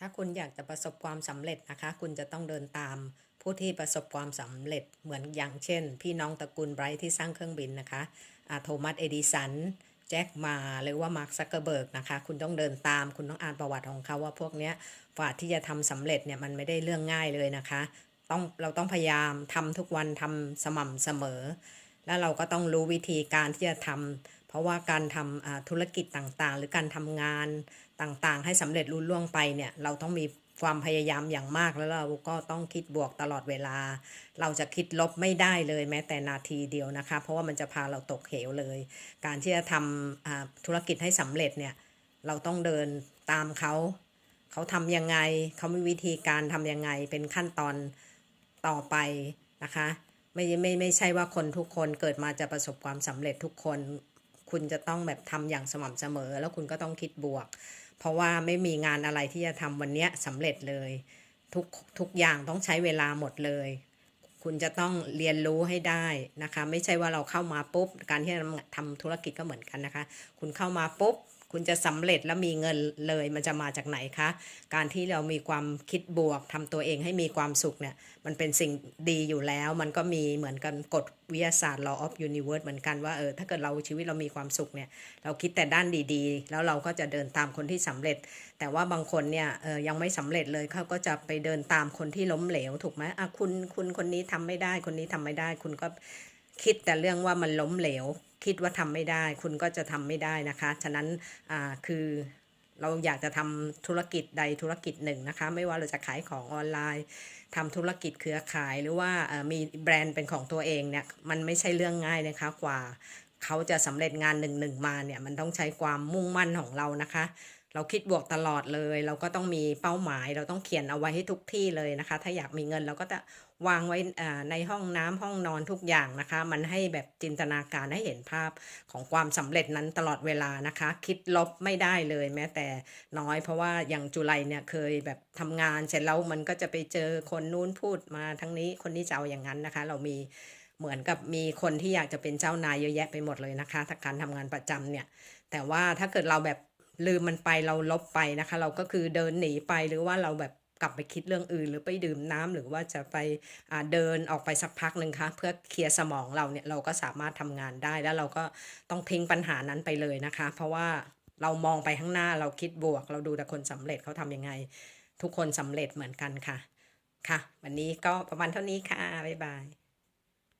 ถ้าคุณอยากจะประสบความสำเร็จนะคะ คุณจะต้องเดินตามผู้ที่ประสบความสำเร็จเหมือนอย่างเช่น พี่น้องตระกูลไบรท์ที่สร้างเครื่องบินนะคะอาโทมัสเอดิสันแจ็คมาหรือว่ามาร์คซักเกอร์เบิร์กนะคะ คุณต้องเดินตาม คุณต้องอ่านประวัติของเขาว่าพวกเนี้ยกว่าที่จะทำสำเร็จเนี่ยมันไม่ได้เรื่องง่ายเลยนะคะ ต้องเราต้องพยายามทำทุกวันทำสม่ำเสมอ แล้วเราก็ต้องรู้วิธีการที่จะทำ เพราะว่าการทำธุรกิจต่างๆ หรือการทำงานต่างๆ ให้สำเร็จรุ่ล่วงไปเนี่ยเราต้องมีความพยายามอย่างมากแล้วเราก็ต้องคิดบวกตลอดเวลา เราจะคิดลบไม่ได้เลยแม้แต่นาทีเดียวนะคะ เพราะว่ามันจะพาเราตกเหวเลย การที่จะทำธุรกิจให้สำเร็จเนี่ยเราต้องเดินตามเขา เขาทำยังไง เขามีวิธีการทำยังไงเป็นขั้นตอนต่อไปนะคะ ไม่ไม่ไม่ใช่ว่าคนทุกคนเกิดมาจะประสบความสำเร็จทุกคน คุณจะต้องแบบทำอย่างสม่ำเสมอ แล้วคุณก็ต้องคิดบวก เพราะว่าไม่มีงานอะไรที่จะทำวันนี้ยสำเร็จเลย ทุกทุกอย่างต้องใช้เวลาหมดเลย คุณจะต้องเรียนรู้ให้ได้นะคะ ไม่ใช่ว่าเราเข้ามาปุ๊บ การที่เราทำธุรกิจก็เหมือนกันนะคะ คุณเข้ามาปุ๊บ คุณจะสำเร็จแล้วมีเงินเลยมันจะมาจากไหนคะ การที่เรามีความคิดบวกทำตัวเองให้มีความสุขเนี่ยมันเป็นสิ่งดีอยู่แล้ว มันก็มีเหมือนกันกฎวิทยาศาสตร์ law of universe เหมือนกันว่าเออถ้าเกิดเราชีวิตเรามีความสุขเนี่ยเราคิดแต่ด้านดีๆ แล้วเราก็จะเดินตามคนที่สำเร็จ แต่ว่าบางคนเนี่ยเออยังไม่สำเร็จเลยเขาก็จะไปเดินตามคนที่ล้มเหลวถูกไหมอะคุณคุณคนนี้ทำไม่ได้คนนี้ทำไม่ได้ คุณก็ คิดแต่เรื่องว่ามันล้มเหลว คิดว่าทำไม่ได้ คุณก็จะทำไม่ได้นะคะ ฉะนั้นอ่าคือเราอยากจะทำธุรกิจใดธุรกิจหนึ่งนะคะ ไม่ว่าเราจะขายของออนไลน์ทำธุรกิจเครือข่ายหรือว่ามีแบรนด์เป็นของตัวเองเนี่ยมันไม่ใช่เรื่องง่ายนะคะกว่าเขาจะสำเร็จงานหนึ่งหนึ่งมาเนี่ยมันต้องใช้ความมุ่งมั่นของเรานะคะ เราคิดบวกตลอดเลย เราก็ต้องมีเป้าหมาย เราต้องเขียนเอาไว้ให้ทุกที่เลยนะคะ ถ้าอยากมีเงินเราก็จะวางไว้ในห้องน้ำห้องนอนทุกอย่างนะคะ มันให้แบบจินตนาการให้เห็นภาพของความสำเร็จนั้นตลอดเวลานะคะ คิดลบไม่ได้เลยแม้แต่น้อย เพราะว่าอย่างจุไลเนี่ยเคยแบบทำงานเสร็จแล้วมันก็จะไปเจอคนนู้นพูดมาทั้งนี้คนนี้จะเอาอย่างนั้นนะคะ เรามีเหมือนกับมีคนที่อยากจะเป็นเจ้านายเยอะแยะไปหมดเลยนะคะถ้าการทำงานประจำเนี่ยแต่ว่าถ้าเกิดเราแบบ ลืมมันไปเราลบไปนะคะ เราก็คือเดินหนีไปหรือว่าเราแบบกลับไปคิดเรื่องอื่น หรือไปดื่มน้ำหรือว่าจะไปเดินออกไปสักพักหนึ่งคะเพื่อเคลียร์สมองเราเนี่ยเราก็สามารถทำงานได้แล้วเราก็ต้องทิ้งปัญหานั้นไปเลยนะคะ เพราะว่าเรามองไปข้างหน้าเราคิดบวก เราดูแต่คนสำเร็จเขาทำยังไง ทุกคนสำเร็จเหมือนกันค่ะค่ะ วันนี้ก็ประมาณเท่านี้ค่ะบ๊ายบาย